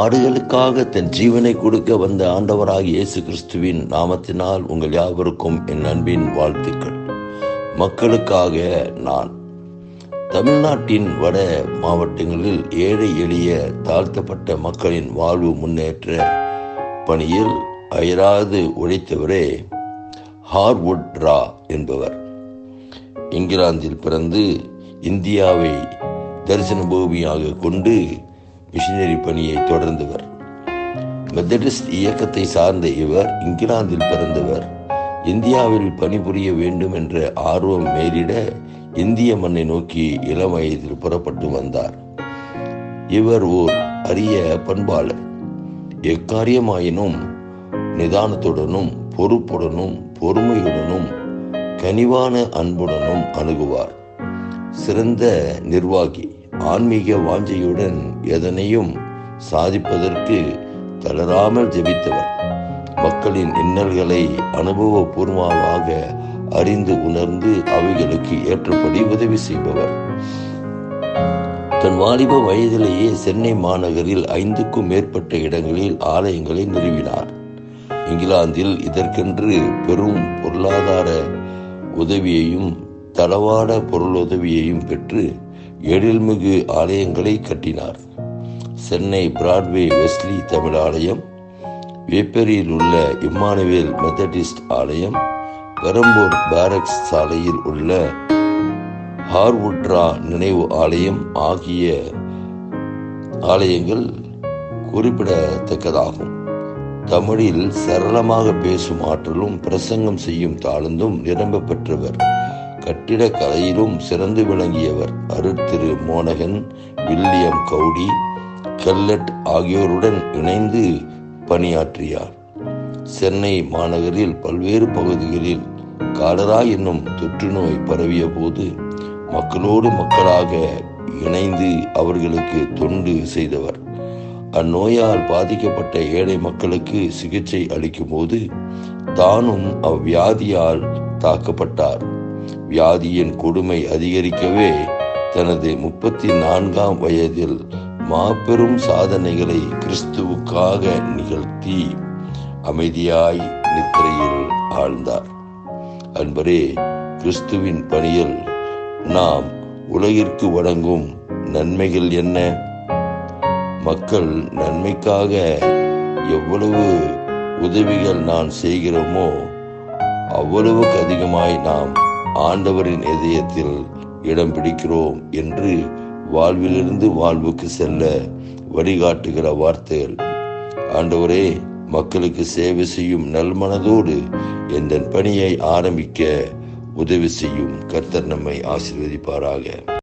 ஆடுகளுக்காக தன் ஜீவனை கொடுக்க வந்த ஆண்டவராக இயேசு கிறிஸ்துவின் நாமத்தினால் உங்கள் யாவருக்கும் என் அன்பின் வாழ்த்துக்கள். மக்களுக்காக நான் தமிழ்நாட்டின் வட மாவட்டங்களில் ஏழை எளிய தாழ்த்தப்பட்ட மக்களின் வாழ்வு முன்னேற்ற பணியில் அயராது உழைத்தவரே ஹார்வுட் ரா என்பவர். இங்கிலாந்தில் பிறந்து இந்தியாவை தரிசன பூமியாக கொண்டு மிஷினரி பணியை தொடர்ந்தவர். மெத்தடிஸ்ட் இயக்கத்தை சார்ந்த இவர் இங்கிலாந்தில் பிறந்தவர். இந்தியாவில் பணிபுரிய வேண்டும் என்ற ஆர்வம் மேலிட இந்திய மண்ணை நோக்கி இளம் வயதில் புறப்பட்டு வந்தார். இவர் ஓர் அரிய பண்பாளர். எக்காரியமாயினும் நிதானத்துடனும் பொறுப்புடனும் பொறுமையுடனும் கனிவான அன்புடனும் அணுகுவார். சிறந்த நிர்வாகி. ஆன்மீக வாஞ்சையுடன் எதனையும் சாதிப்பதற்கு தளராமல் ஜெபித்தவர். மக்களின் இன்னல்களை அனுபவபூர்வமாக அறிந்து உணர்ந்து அவைகளுக்கு ஏற்றபடி உதவி செய்பவர். தன் வாலிப வயதிலேயே சென்னை மாநகரில் ஐந்துக்கும் மேற்பட்ட இடங்களில் ஆலயங்களை நிறுவினார். இங்கிலாந்தில் இதற்கென்று பெரும் பொருளாதார உதவியையும் தளவாட பொருளுதவியையும் பெற்று எழில்மிகு ஆலயங்களை கட்டினார். சென்னை பிராட்வே வெஸ்லி தமிழ் ஆலயம் வேப்பேரியில் உள்ள இம்மானுவேல் மெத்தடிஸ்ட் ஆலயம் பெரம்பூர் பாரக்ஸ் சாலையில் உள்ள ஹார்வுட்ரா நினைவு ஆலயம் ஆகிய ஆலயங்கள் குறிப்பிடத்தக்கதாகும். தமிழில் சரளமாக பேசும் ஆற்றலும் பிரசங்கம் செய்யும் தாழ்ந்தும் நிரம்ப பெற்றவர். கட்டிடக்கலையிலும் சிறந்து விளங்கியவர் அருட்திரு மோனகன் வில்லியம் கவுடி கல்லட் ஆகியோருடன் இணைந்து பணியாற்றியார். சென்னை மாநகரில் பல்வேறு பகுதிகளில் காலரா என்னும் தொற்று நோய் பரவிய போது மக்களோடு மக்களாக இணைந்து அவர்களுக்கு தொண்டு செய்தவர். அந்நோயால் பாதிக்கப்பட்ட ஏழை மக்களுக்கு சிகிச்சை அளிக்கும் போது தானும் அவ்வியாதியால் தாக்கப்பட்டார். வியாதியின் கொடுமை அதிகரிக்கவே தனது முப்பத்தி நான்காம் வயதில் மாபெரும் சாதனைகளை கிறிஸ்துவுக்காக நிகழ்த்தி அமைதியாய் நித்திரையில் ஆழ்ந்தார். அன்பரே கிறிஸ்துவின் பணியில் நாம் உலகிற்கு வழங்கும் நன்மைகள் என்ன? மக்கள் நன்மைக்காக எவ்வளவு உதவிகள் நான் செய்கிறோமோ அவ்வளவுக்கு அதிகமாய் நாம் ஆண்டவரின் இதயத்தில் இடம் பிடிக்கிறோம் என்று வாழ்விலிருந்து வாழ்வுக்கு செல்ல வழிகாட்டுகிற வார்த்தைகள். ஆண்டவரே மக்களுக்கு சேவை செய்யும் நல்மனதோடு எந்த பணியை ஆரம்பிக்க உதவி செய்யும் கர்த்தர் நம்மை ஆசீர்வதிப்பாராக.